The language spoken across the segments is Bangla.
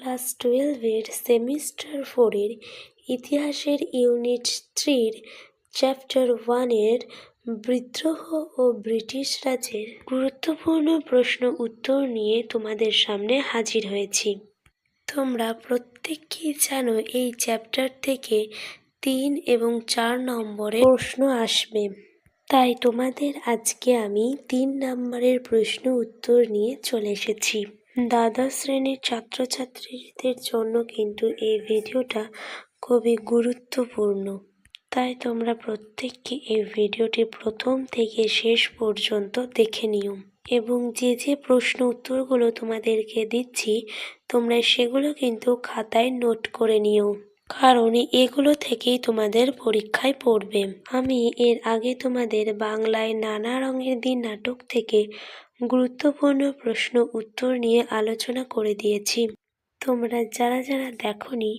ক্লাস টুয়েলভের সেমিস্টার ফোরের ইতিহাসের ইউনিট থ্রির চ্যাপ্টার ওয়ানের বিদ্রোহ ও ব্রিটিশ রাজের গুরুত্বপূর্ণ প্রশ্ন উত্তর নিয়ে তোমাদের সামনে হাজির হয়েছি। তোমরা প্রত্যেকেই জানো এই চ্যাপ্টার থেকে তিন এবং চার নম্বরে প্রশ্ন আসবে। তাই তোমাদের আজকে আমি তিন নম্বরের প্রশ্ন উত্তর নিয়ে চলে এসেছি। দ্বাদশ শ্রেণির ছাত্রছাত্রীদের জন্য কিন্তু এই ভিডিওটা খুবই গুরুত্বপূর্ণ। তাই তোমরা প্রত্যেককে এই ভিডিওটি প্রথম থেকে শেষ পর্যন্ত দেখে নিও। এবং যে যে প্রশ্ন উত্তরগুলো তোমাদেরকে দিচ্ছি, তোমরা সেগুলো কিন্তু খাতায় নোট করে নিও। কারণ এগুলো থেকেই তোমাদের পরীক্ষায় পড়বে। আমি এর আগে তোমাদের বাংলায় নানা রঙের দিন নাটক থেকে গুরুত্বপূর্ণ প্রশ্ন উত্তর নিয়ে আলোচনা করে দিয়েছি। তোমরা যারা যারা দেখনি,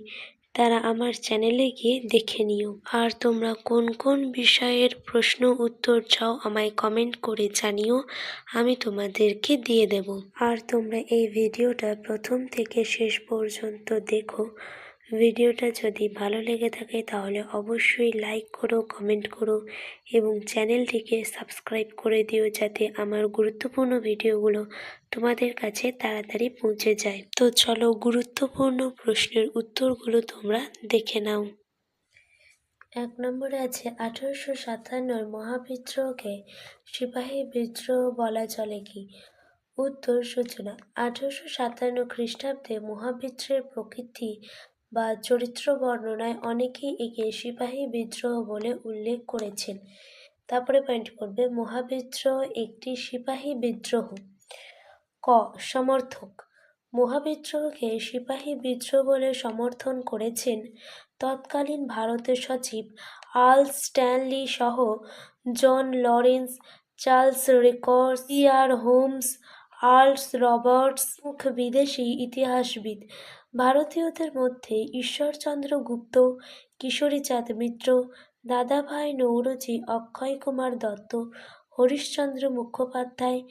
তারা আমার চ্যানেলে গিয়ে দেখে নিও। আর তোমরা কোন কোন বিষয়ের প্রশ্ন উত্তর চাও আমায় কমেন্ট করে জানিও, আমি তোমাদেরকে দিয়ে দেব। আর তোমরা এই ভিডিওটা প্রথম থেকে শেষ পর্যন্ত দেখো। ভিডিওটা যদি ভালো লেগে থাকে তাহলে অবশ্যই লাইক করো কমেন্ট করো এবং চ্যানেলটিকে সাবস্ক্রাইব করে দিও যাতে আমার গুরুত্বপূর্ণ ভিডিওগুলো তোমাদের কাছে তাড়াতাড়ি পৌঁছে যায়। তো চলো গুরুত্বপূর্ণ প্রশ্নের উত্তরগুলো তোমরা দেখে নাও। এক নম্বরে আছে, আঠারোশো সাতান্নর মহাবিদ্রোহকে সিপাহী বিদ্রোহ বলা চলে কি? উত্তর সূচনা, আঠারোশো সাতান্ন খ্রিস্টাব্দে মহাবিদ্রোহের প্রকৃতি বা চরিত্র বর্ণনায় অনেকেই একে সিপাহী বিদ্রোহ বলে উল্লেখ করেছেন। তারপরে পয়েন্ট করবে, মহাবিদ্রোহ একটি সিপাহী বিদ্রোহ। ক, সমর্থক। মহাবিদ্রোহকে সিপাহী বিদ্রোহ বলে সমর্থন করেছেন তৎকালীন ভারতের সচিব আল স্ট্যানলি সহ জন লরেন্স, চার্লস রেকর্ডস ইয়ার হোমস আর্লস রবার্টস বিদেশি ইতিহাসবিদ ভারতীয়দের মধ্যে ঈশ্বরচন্দ্র গুপ্ত কিশোরীচাঁদ মিত্র, দাদাভাই নৌরজি, অক্ষয় কুমার দত্ত, হরিশ্চন্দ্র মুখোপাধ্যায়,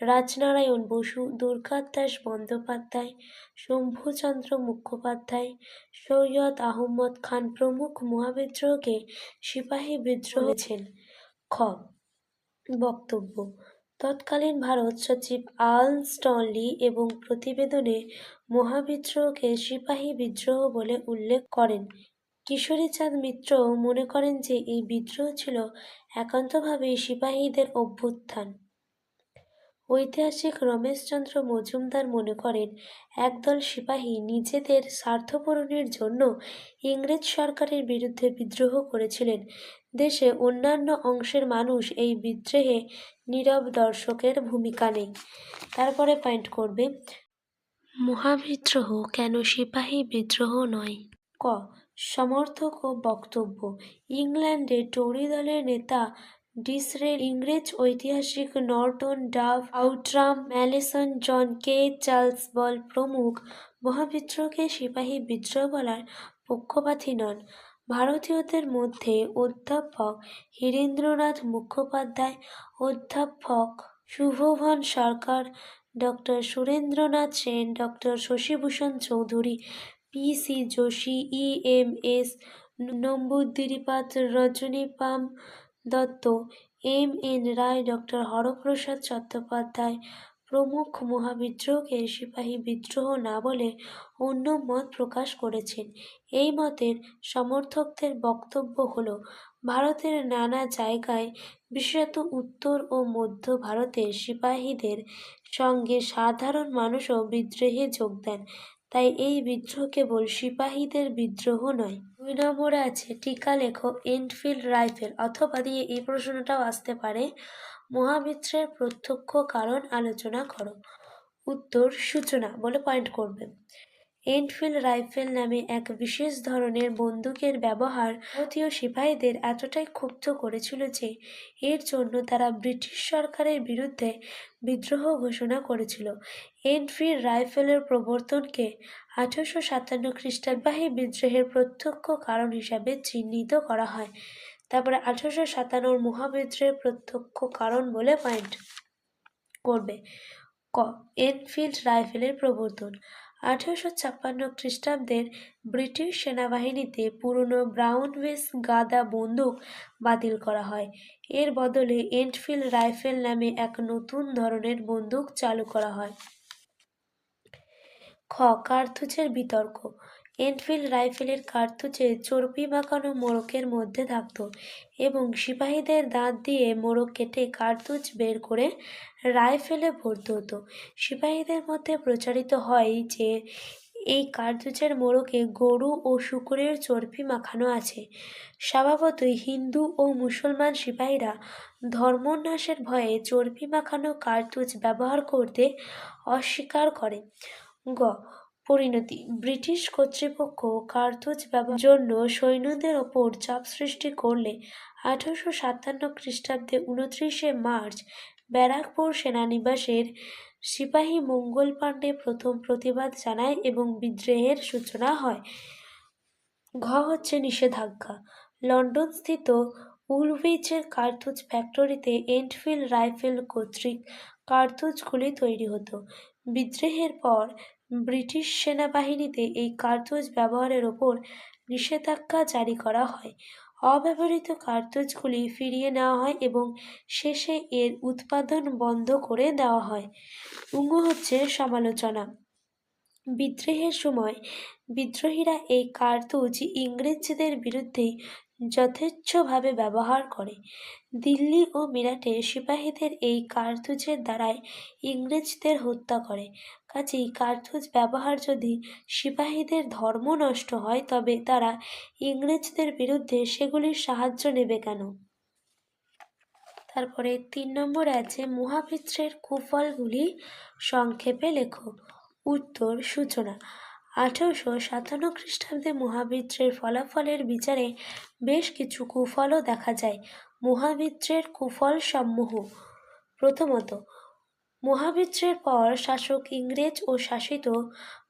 রাজনারায়ণ বসু দুর্গাদাস বন্দ্যোপাধ্যায়, শম্ভুচন্দ্র মুখোপাধ্যায়, সৈয়দ আহমদ খান প্রমুখ মহাবিদ্রোহকে সিপাহী বিদ্রোহ হয়েছেন খ. বক্তব্য তৎকালীন ভারত সচিব আল স্টনলি এবং প্রতিবেদনে মহাবিদ্রোহকে সিপাহী বিদ্রোহ বলে উল্লেখ করেন। কিশোরীচাঁদ মিত্র মনে করেন যে, এই বিদ্রোহ ছিল একান্তভাবে সিপাহীদের অভ্যুত্থান। ঐতিহাসিক রমেশচন্দ্র মজুমদার মনে করেন, একদল সিপাহী নিজেদের স্বার্থপূরণের জন্য ইংরেজ সরকারের বিরুদ্ধে বিদ্রোহ করেছিলেন। দেশে অন্যান্য অংশের মানুষ এই বিদ্রোহে নীরব দর্শকের ভূমিকা নেই। তারপরে পয়েন্ট করবে, মহাবিদ্রোহ কেন সিপাহী বিদ্রোহ নয়? ক, সমর্থক ও বক্তব্য, ইংল্যান্ডে টরি দলের নেতা ডিসরে ইংরেজ ঐতিহাসিক Norton Dove, Outram, Malleson, John Kaye, Charles Ball প্রমুখ মহাবিদ্রোহকে সিপাহী বিদ্রোহ বলার পক্ষপাতী নন। ভারতীয়দের মধ্যে অধ্যাপক হীরেন্দ্রনাথ মুখোপাধ্যায়, অধ্যাপক Shubhobhan Sarkar, doctor Surendranath Sen, doctor Shashibhushan Chowdhury, P C Joshi, E M S, Namboodiripad, Rajani Palme Dutt, M N Roy, doctor Haraprasad Chattopadhyay প্রমুখ মহাবিদ্রোহকে সিপাহী বিদ্রোহ না বলে অন্য মত প্রকাশ করেছেন। এই মতের সমর্থকদের বক্তব্য হল, ভারতের নানা জায়গায়, বিশেষত উত্তর ও মধ্য ভারতের সিপাহীদের সঙ্গে সাধারণ মানুষও বিদ্রোহে যোগ দেন। তাই এই বিদ্রোহ কেবল সিপাহীদের বিদ্রোহ নয় দুই নম্বরে আছে, টিকা লেখো, এনফিল্ড রাইফেল, অথবা দিয়ে এই প্রশ্নটাও আসতে পারে। মহামিত্রের প্রত্যক্ষ কারণ আলোচনা করো। উত্তর সূচনা বলে পয়েন্ট করবে। এনফিল্ড রাইফেল নামে এক বিশেষ ধরনের বন্দুকের ব্যবহার ভারতীয় সিপাহীদের এতটাই ক্ষুব্ধ করেছিল যে এর জন্য তারা ব্রিটিশ সরকারের বিরুদ্ধে বিদ্রোহ ঘোষণা করেছিল। এনফিল্ড রাইফেলের প্রবর্তনকে আঠারোশো সাতান্ন খ্রিস্টাব্বাহী বিদ্রোহের প্রত্যক্ষ কারণ হিসাবে চিহ্নিত করা হয়। তারপরে আঠারোশো সাতান্নর মহাবিদ্রোহের প্রত্যক্ষ কারণ বলে পয়েন্ট করবে। ক এনফিল্ড রাইফেলের প্রবর্তন। আঠারোশো ছাপ্পান্ন খ্রিস্টাব্দের ব্রিটিশ সেনাবাহিনীতে পুরনো ব্রাউন বেস গাদা বন্দুক বাতিল করা হয়। এর বদলে এন্টফিল্ড রাইফেল নামে এক নতুন ধরনের বন্দুক চালু করা হয়। খ. কার্তুজের বিতর্ক। এনফিল্ড রাইফেলের কার্তুজে চর্বি মাখানো মোড়কের মধ্যে থাকত এবং সিপাহীদের দাঁত দিয়ে মোড়ক কেটে কার্তুজ বের করে রাইফেলে ভরতে হতো। সিপাহীদের মধ্যে প্রচারিত হয় যে এই কার্তুজের মোড়কে গরু ও শুকুরের চর্বি মাখানো আছে। স্বভাবতই হিন্দু ও মুসলমান সিপাহীরা ধর্মনাশের ভয়ে চর্বি মাখানো কার্তুজ ব্যবহার করতে অস্বীকার করে। গ পরিণতি। ব্রিটিশ কর্তৃপক্ষ কার্তুজ ব্যবহারের জন্য সৈন্যদের ওপর চাপ সৃষ্টি করলে আঠারোশো সাতান্ন খ্রিস্টাব্দে উনত্রিশে মার্চ ব্যারাকপুর সেনানিবাসের সিপাহী মঙ্গল পাণ্ডে প্রথম প্রতিবাদ জানায় এবং বিদ্রোহের সূচনা হয়। ঘ হচ্ছে নিষেধাজ্ঞা। লন্ডন স্থিত উলউইচের কার্তুজ ফ্যাক্টরিতে এন্টফিল্ড রাইফেল কর্তৃক কার্তুজগুলি তৈরি হতো। বিদ্রোহের পর ব্রিটিশ সেনাবাহিনীতে এই কার্তুজ ব্যবহারের ওপর নিষেধাজ্ঞা জারি করা হয়। অব্যবহৃত কার্তুজগুলি ফিরিয়ে নেওয়া হয় এবং শেষে এর উৎপাদন বন্ধ করে দেওয়া হয়। উঙ্গ হচ্ছে সমালোচনা। বিদ্রোহের সময় বিদ্রোহীরা এই কার্তুজ ইংরেজদের বিরুদ্ধেই যথেচ্ছভাবে ব্যবহার করে। দিল্লি ও মিরাটে সিপাহীদের এই কার্তুজের দ্বারাই ইংরেজদের হত্যা করে। কাজেই কার্তুজ ব্যবহার যদি সিপাহীদের ধর্ম নষ্ট হয়, তবে তারা ইংরেজদের বিরুদ্ধে সেগুলির সাহায্য নেবে কেন? তারপরে তিন নম্বর আছে মহাবিত্রের কুফলগুলি সংক্ষেপে লেখো। উত্তর সূচনা। আঠারোশো সাতান্ন খ্রিস্টাব্দে মহাবিদ্রের ফলাফলের বিচারে বেশ কিছু কুফলও দেখা যায়। মহাবিদ্রের কুফল সমূহ প্রথমত মহাবিদ্রের পর শাসক ইংরেজ ও শাসিত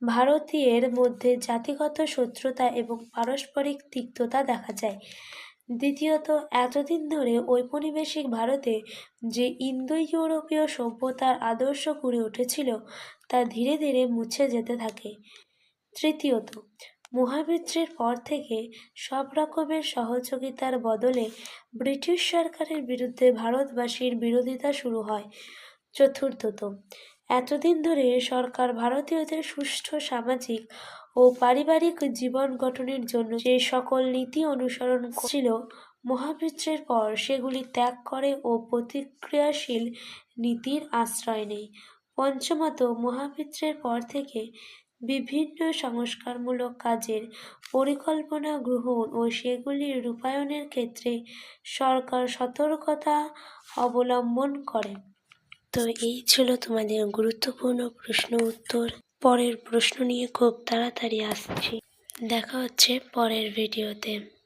ভারতীয়ের মধ্যে জাতিগত শত্রুতা এবং পারস্পরিক তিক্ততা দেখা যায়। দ্বিতীয়ত, এতদিন ধরে ঔপনিবেশিক ভারতে যে ইন্দো ইউরোপীয় সভ্যতার আদর্শ গড়ে উঠেছিল, তা ধীরে ধীরে মুছে যেতে থাকে। তৃতীয়ত মহাবিত্রের পর থেকে সব রকমের সহযোগিতার বদলে ব্রিটিশ সরকারের বিরুদ্ধে ভারতবাসীর বিরোধিতা শুরু হয়। চতুর্থত, এতদিন ধরে সরকার ভারতীয়দের সুষ্ঠু সামাজিক ও পারিবারিক জীবন গঠনের জন্য যে সকল নীতি অনুসরণ ছিল মহাবিত্রের পর সেগুলি ত্যাগ করে ও প্রতিক্রিয়াশীল নীতির আশ্রয় নেয়। পঞ্চমত মহাবিত্রের পর থেকে বিভিন্ন সংস্কারমূলক কাজের পরিকল্পনা গ্রহণ ও সেগুলি রূপায়ণের ক্ষেত্রে সরকার সতর্কতা অবলম্বন করে। তো এই ছিল তোমাদের গুরুত্বপূর্ণ প্রশ্ন উত্তর। পরের প্রশ্ন নিয়ে খুব তাড়াতাড়ি আসছি। দেখা হচ্ছে পরের ভিডিওতে।